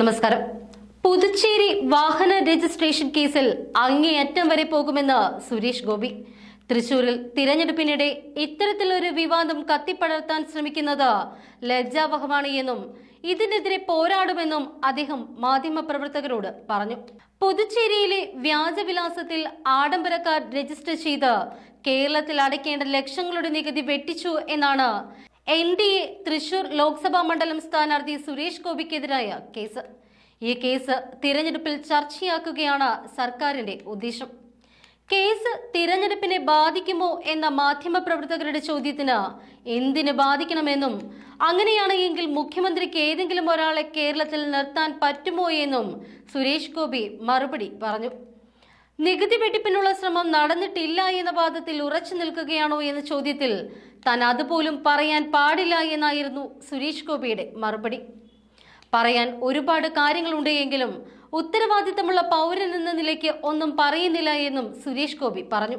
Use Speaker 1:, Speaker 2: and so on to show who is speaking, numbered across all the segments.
Speaker 1: നമസ്കാരം. പുതുച്ചേരി വാഹന രജിസ്ട്രേഷൻ കേസിൽ അങ്ങേയറ്റം വരെ പോകുമെന്ന് സുരേഷ് ഗോപി. തൃശൂരിൽ തിരഞ്ഞെടുപ്പിനിടെ ഇത്തരത്തിലൊരു വിവാദം കത്തിപ്പടർത്താൻ ശ്രമിക്കുന്നത് ലജ്ജാവഹമാണ് എന്നും ഇതിനെതിരെ പോരാടുമെന്നും അദ്ദേഹം മാധ്യമപ്രവർത്തകരോട് പറഞ്ഞു. പുതുച്ചേരിയിലെ വ്യാജവിലാസത്തിൽ ആഡംബരക്കാർ രജിസ്റ്റർ ചെയ്ത് കേരളത്തിൽ അടയ്ക്കേണ്ട ലക്ഷങ്ങളുടെ നികുതി വെട്ടിച്ചു എന്നാണ് N D A Thrissur Lok Sabha മണ്ഡലം സ്ഥാനാർത്ഥി സുരേഷ് ഗോപിക്കെതിരായ കേസ്. ഈ കേസ് തിരഞ്ഞെടുപ്പിൽ ചർച്ചയാക്കുകയാണ് സർക്കാരിന്റെ ഉദ്ദേശം. കേസ് തിരഞ്ഞെടുപ്പിനെ ബാധിക്കുമോ എന്ന മാധ്യമപ്രവർത്തകരുടെ ചോദ്യത്തിന് എന്തിന് ബാധിക്കണമെന്നും അങ്ങനെയാണെങ്കിൽ മുഖ്യമന്ത്രിക്ക് ഏതെങ്കിലും ഒരാളെ കേരളത്തിൽ നിർത്താൻ പറ്റുമോ എന്നും സുരേഷ് ഗോപി മറുപടി പറഞ്ഞു. നികുതി വെട്ടിപ്പിനുള്ള ശ്രമം നടന്നിട്ടില്ല എന്ന വാദത്തിൽ ഉറച്ചു നിൽക്കുകയാണോ എന്ന ചോദ്യത്തിൽ താൻ അതുപോലും പറയാൻ പാടില്ല എന്നായിരുന്നു സുരേഷ് ഗോപിയുടെ മറുപടി. പറയാൻ ഒരുപാട് കാര്യങ്ങളുണ്ട് എങ്കിലും ഉത്തരവാദിത്തമുള്ള പൗരൻ എന്ന നിലയ്ക്ക് ഒന്നും പറയുന്നില്ല എന്നും സുരേഷ് ഗോപി പറഞ്ഞു.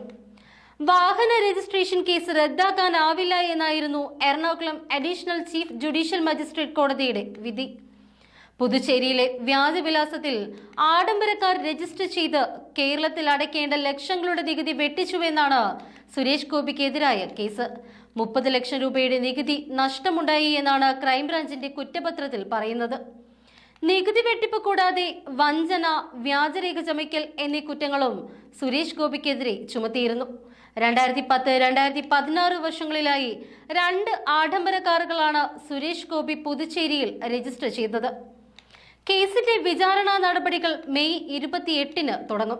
Speaker 1: വാഹന രജിസ്ട്രേഷൻ കേസ് റദ്ദാക്കാനാവില്ല എന്നായിരുന്നു Ernakulam additional chief judicial magistrate കോടതിയുടെ വിധി. പുതുച്ചേരിയിലെ വ്യാജവിലാസത്തിൽ ആഡംബരക്കാർ രജിസ്റ്റർ ചെയ്ത് കേരളത്തിൽ അടയ്ക്കേണ്ട ലക്ഷങ്ങളുടെ നികുതി വെട്ടിച്ചുവെന്നാണ് സുരേഷ് ഗോപിക്കെതിരായ കേസ്. മുപ്പത് ലക്ഷം രൂപയുടെ നികുതി നഷ്ടമുണ്ടായി എന്നാണ് ക്രൈംബ്രാഞ്ചിന്റെ കുറ്റപത്രത്തിൽ പറയുന്നത്. നികുതി വെട്ടിപ്പ് കൂടാതെ വഞ്ചന വ്യാജരേഖ ചമയ്ക്കൽ എന്നീ കുറ്റങ്ങളും സുരേഷ് ഗോപിക്കെതിരെ ചുമത്തിയിരുന്നു. രണ്ടായിരത്തി പത്ത് രണ്ടായിരത്തി പതിനാറ് വർഷങ്ങളിലായി രണ്ട് ആഡംബര കാറുകളാണ് സുരേഷ് ഗോപി പുതുച്ചേരിയിൽ രജിസ്റ്റർ ചെയ്തത്. കേസിന്റെ വിചാരണ നടപടികൾ മെയ് ഇരുപത്തിയെട്ടിന് തുടങ്ങും.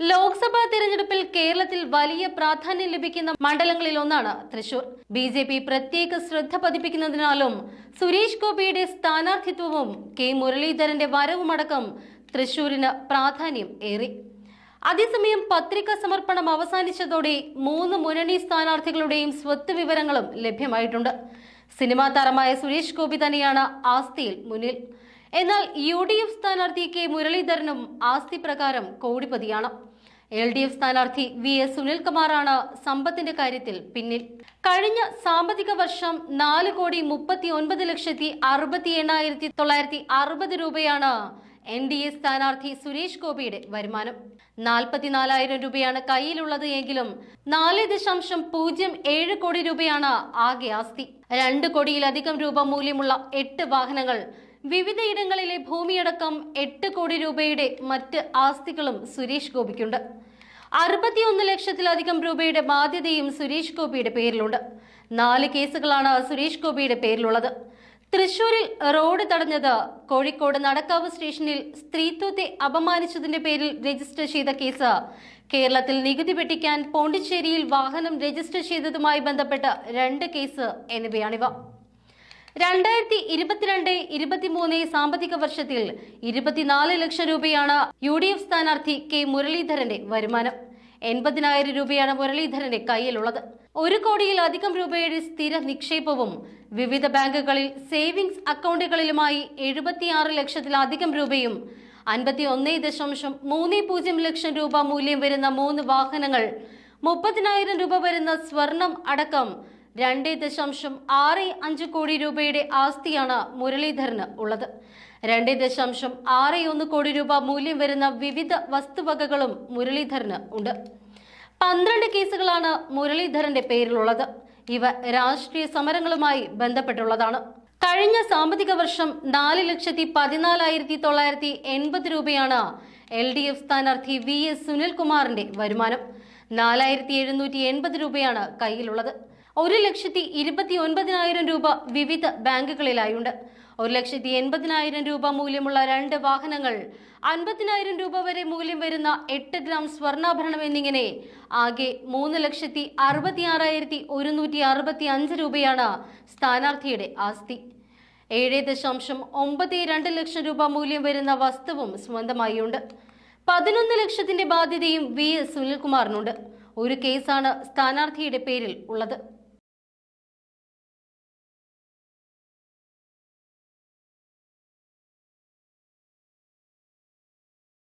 Speaker 1: ലോക്സഭാ തിരഞ്ഞെടുപ്പിൽ കേരളത്തിൽ വലിയ പ്രാധാന്യം ലഭിക്കുന്ന മണ്ഡലങ്ങളിൽ ഒന്നാണ് തൃശൂർ. ബി ജെ പി പ്രത്യേക ശ്രദ്ധ പതിപ്പിക്കുന്നതിനാലും സുരേഷ് ഗോപിയുടെ സ്ഥാനാർത്ഥിത്വവും കെ മുരളീധരന്റെ വരവുമടക്കം തൃശൂരിന് പ്രാധാന്യം ഏറി. അതേസമയം പത്രിക സമർപ്പണം അവസാനിച്ചതോടെ മൂന്ന് മുന്നണി സ്ഥാനാർത്ഥികളുടെയും സ്വത്ത് വിവരങ്ങളും ലഭ്യമായിട്ടുണ്ട്. സിനിമാ താരമായ സുരേഷ് ഗോപി തന്നെയാണ് ആസ്തിയിൽ മുന്നിൽ. എന്നാൽ യു ഡി എഫ് സ്ഥാനാർത്ഥി കെ മുരളീധരനും ആസ്തി പ്രകാരം കോടിപതിയാണ്. എൽ ഡി എഫ് സ്ഥാനാർത്ഥി വി എസ് സുനിൽകുമാറാണ് സമ്പത്തിന്റെ കാര്യത്തിൽ പിന്നിൽ. കഴിഞ്ഞ സാമ്പത്തിക വർഷം നാല് കോടി മുപ്പത്തി ഒൻപത് ലക്ഷത്തി അറുപത്തി എണ്ണായിരത്തി തൊള്ളായിരത്തി അറുപത് രൂപയാണ് എൻ ഡി എ സ്ഥാനാർത്ഥി സുരേഷ് ഗോപിയുടെ വരുമാനം. നാൽപ്പത്തിനാലായിരം രൂപയാണ് കയ്യിലുള്ളത് എങ്കിലും നാല് ദശാംശം പൂജ്യം ഏഴ് കോടി രൂപയാണ് ആകെ ആസ്തി. രണ്ട് കോടിയിലധികം രൂപ മൂല്യമുള്ള എട്ട് വാഹനങ്ങൾ വിവിധയിടങ്ങളിലെ ഭൂമിയടക്കം എട്ട് കോടി രൂപയുടെ മറ്റ് ആസ്തികളും സുരേഷ് ഗോപിക്കുണ്ട്. അറുപത്തിയൊന്ന് ലക്ഷത്തിലധികം രൂപയുടെ ബാധ്യതയും സുരേഷ് ഗോപിയുടെ പേരിലുണ്ട്. നാല് കേസുകളാണ് സുരേഷ് ഗോപിയുടെ പേരിലുള്ളത്. തൃശൂരിൽ റോഡ് തടഞ്ഞത് കോഴിക്കോട് നടക്കാവ് സ്റ്റേഷനിൽ സ്ത്രീത്വത്തെ അപമാനിച്ചതിന്റെ പേരിൽ രജിസ്റ്റർ ചെയ്ത കേസ്. കേരളത്തിൽ നികുതി വെട്ടിക്കാൻ പോണ്ടിച്ചേരിയിൽ വാഹനം രജിസ്റ്റർ ചെയ്തതുമായി ബന്ധപ്പെട്ട രണ്ട് കേസ് എന്നിവയാണിവ. രണ്ടായിരത്തി ഇരുപത്തിരണ്ട് ഇരുപത്തിമൂന്ന് സാമ്പത്തിക വർഷത്തിൽ ഇരുപത്തിനാല് ലക്ഷം രൂപയാണ് യു ഡി എഫ് സ്ഥാനാർത്ഥി കെ മുരളീധരന്റെ വരുമാനം. എൺപതിനായിരം രൂപയാണ് മുരളീധരന്റെ കയ്യിലുള്ളത്. ഒരു കോടിയിലധികം രൂപയുടെ സ്ഥിര നിക്ഷേപവും വിവിധ ബാങ്കുകളിൽ സേവിങ്സ് അക്കൗണ്ടുകളിലുമായി എഴുപത്തിയാറ് ലക്ഷത്തിലധികം രൂപയും അൻപത്തി ഒന്ന് ദശാംശം മൂന്ന് പൂജ്യം ലക്ഷം രൂപ മൂല്യം വരുന്ന മൂന്ന് വാഹനങ്ങൾ മുപ്പതിനായിരം രൂപ വരുന്ന സ്വർണം അടക്കം രണ്ട് ദശാംശം ആറ് അഞ്ച് കോടി രൂപയുടെ ആസ്തിയാണ് മുരളീധരന് ഉള്ളത്. രണ്ട് ദശാംശം ആറ് ഒന്ന് കോടി രൂപ മൂല്യം വരുന്ന വിവിധ വസ്തുവകകളും മുരളീധരന് ഉണ്ട്. പന്ത്രണ്ട് കേസുകളാണ് മുരളീധരന്റെ പേരിലുള്ളത്. ഇവ രാഷ്ട്രീയ സമരങ്ങളുമായി ബന്ധപ്പെട്ടുള്ളതാണ്. കഴിഞ്ഞ സാമ്പത്തിക വർഷം നാല് ലക്ഷത്തി പതിനാലായിരത്തി തൊള്ളായിരത്തി എൺപത് രൂപയാണ് എൽ ഡി എഫ് സ്ഥാനാർത്ഥി വി എസ് സുനിൽകുമാറിന്റെ വരുമാനം. നാലായിരത്തി എഴുന്നൂറ്റി എൺപത് രൂപയാണ് കയ്യിലുള്ളത്. ഒരു ലക്ഷത്തി ഇരുപത്തി ഒൻപതിനായിരം രൂപ വിവിധ ബാങ്കുകളിലായുണ്ട്. ഒരു ലക്ഷത്തി എൺപതിനായിരം രൂപ മൂല്യമുള്ള രണ്ട് വാഹനങ്ങൾ അൻപതിനായിരം രൂപ വരെ മൂല്യം വരുന്ന എട്ട് ഗ്രാം സ്വർണാഭരണം എന്നിങ്ങനെ ആകെ മൂന്ന് ലക്ഷത്തി അറുപത്തി ആറായിരത്തി ഒരുന്നൂറ്റി അറുപത്തി അഞ്ച് രൂപയാണ് സ്ഥാനാർത്ഥിയുടെ ആസ്തി. ഏഴ് ദശാംശം ഒമ്പത് രണ്ട് ലക്ഷം രൂപ മൂല്യം വരുന്ന വസ്തുവും സ്വന്തമായിയുണ്ട് പതിനൊന്ന് ലക്ഷത്തിന്റെ ബാധ്യതയും വി എസ് സുനിൽകുമാറിനുണ്ട്. ഒരു കേസാണ് സ്ഥാനാർത്ഥിയുടെ പേരിൽ ഉള്ളത്.